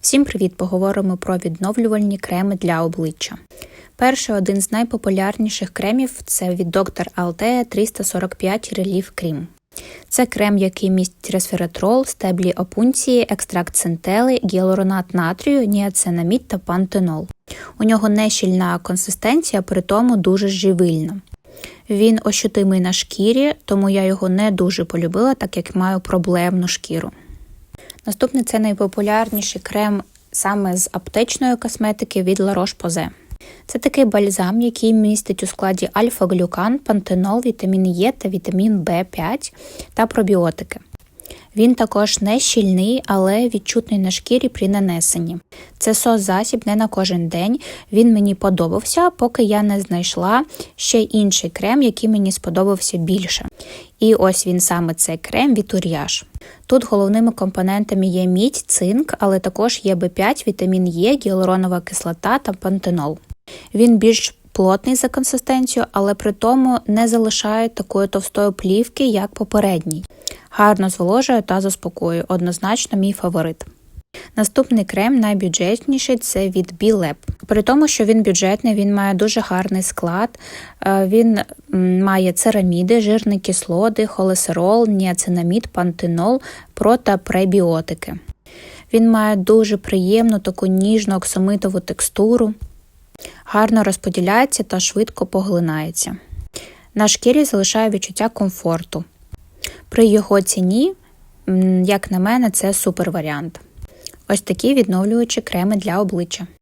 Всім привіт! Поговоримо про відновлювальні креми для обличчя. Перший один з найпопулярніших кремів це від Dr. Altea 345 Relief Cream. Це крем, який містить ресвератрол, стеблі опунції, екстракт центели, гіалуронат натрію, ніацинамід та пантенол. У нього нещільна консистенція, при тому дуже живильна. Він ощутимий на шкірі, тому я його не дуже полюбила, так як маю проблемну шкіру. Наступний це найпопулярніший крем саме з аптечної косметики від La Roche-Posay. Це такий бальзам, який містить у складі альфа-глюкан, пантенол, вітамін Е та вітамін В5 та пробіотики. Він також не щільний, але відчутний на шкірі при нанесенні. Це сос засіб не на кожен день. Він мені подобався, поки я не знайшла ще інший крем, який мені сподобався більше. І ось він саме цей крем від Ур'яж. Тут головними компонентами є мідь, цинк, але також є В5, вітамін Е, гіалуронова кислота та пантенол. Він більш плотний за консистенцією, але при тому не залишає такої товстої плівки, як попередній. Гарно зволожує та заспокоює, однозначно мій фаворит. Наступний крем найбюджетніший це від Білеп. При тому, що він бюджетний, він має дуже гарний склад. Е, Він має цераміди, жирні кислоти, холесерол, ніацинамід, пантенол, про та пребіотики. Він має дуже приємну таку ніжну оксамитову текстуру, гарно розподіляється та швидко поглинається. На шкірі залишає відчуття комфорту. При його ціні, як на мене, це супер варіант. Ось такі відновлюючі креми для обличчя.